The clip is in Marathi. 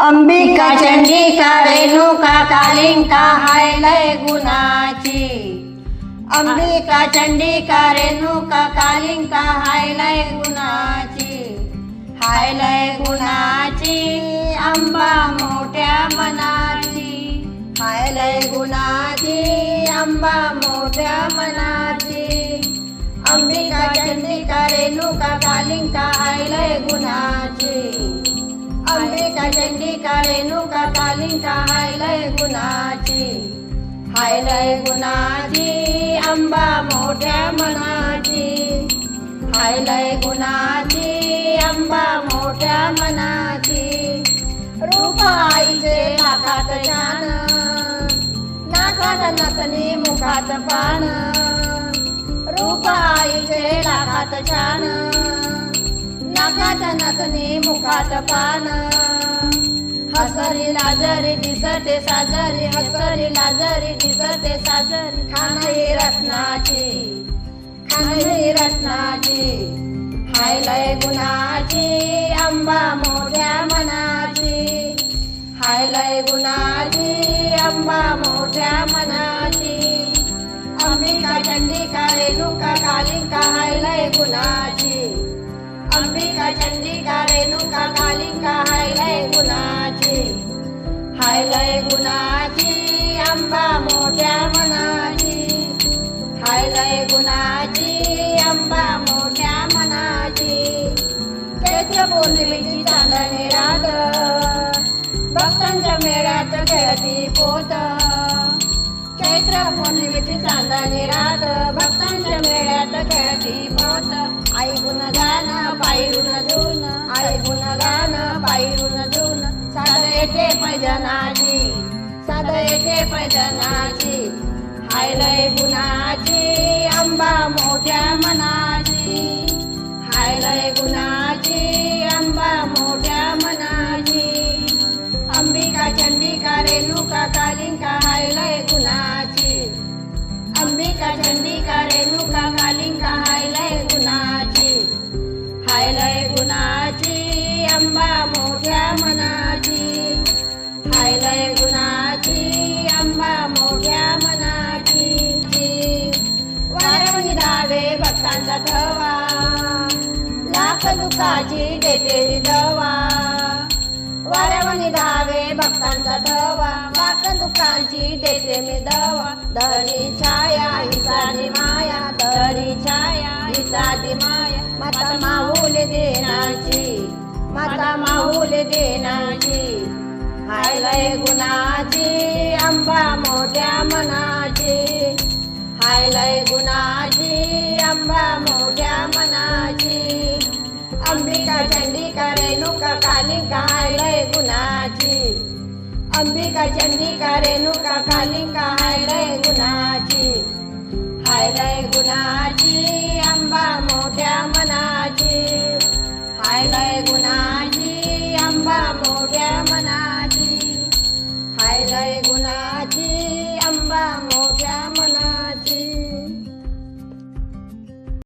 अंबिका चंडिका रेणुका कालिंका हाय लय गुणाची. अंबिका चंडिका रेणुका कालिंका हाय लय गुणाची. हाय लय गुणाची अंबा मोठ्या मनाची. हाय लय गुणाची अंबा मोठ्या मनाची. अंबिका चंडिका रेणुका कालिंका हाय लय गुणाची. अंबिका चंडिका रेणुका कालिंका हाय लय गुणाची. हाय लय गुणाची अंबा मोठ्या मनाची. हाय लय गुणाची अंबा मोठ्या मनाची. रूपाईचे नाकात छान. नाकात नसणे मुखात पान. रूपाईचे नाकात छान. नाकात मुखात पान. हसरी लाजरी दिसते साजरी हसरी लाजरी दिसते साजरी. खान ही रत्नाची खान ही रत्नाची. हाय लय गुणाची अंबा मोठ्या मनाची. हाय लय गुणाची अंबा मोठ्या मनाची. अंबिका चंडिका रेणुका कालिका हाय लय गुणाची. अंबिका चंडिका रेणुका कालिका हाय लय गुणाची हाय लय गुणाची अंबा मोठ्या मनाची हाय लय गुणाची अंबा मोठ्या मनाची चैत्र पौर्णिमेची चांदणे रात भक्तांच्या मेळ्यात खेळती पोत। चैत्र पौर्णिमेची चांदणे रात भक्तांच्या मेळ्यात खेळती पोत। आई गुणगान गाणं पायरून धुन आई गुणगान गाणं पायरून धुन साध येते पैजनाची साध येते पैजनाची. हाय लय गुणाची अंबा मोठ्या मनाची. हाय लय गुणाची अंबा मोठ्या मनाची. अंबिका चंडिका रेणुका कालिंका हाय लय गुणाची. अंबिका चंडिका रेणुका कालिंका हाय रे भक्तांचा थवा लाख दुखाची देते दवा वारवणी धावे भक्तांचा धवा लाख दुःखांची देते मी दवा. धरी छाया ही माया. धरी छाया ही माया. माता माऊल देनाची. माता माऊल देनाची. हाय लय गुणाची अंबा मोठ्या मनाची. हाय लय गुणाची. अंबा मोठ्या मनाची. अंबिका चंडिका रेणुका कालिका हायलय गुणाची. अंबिका चंडिका रेणुका कालिका हायलय गुणाची. हाय लय गुणाची अंबा मोठ्या मनाची. हाय लय गुणाची अंबा मोठ्या मनाची. हाय लय गुणाची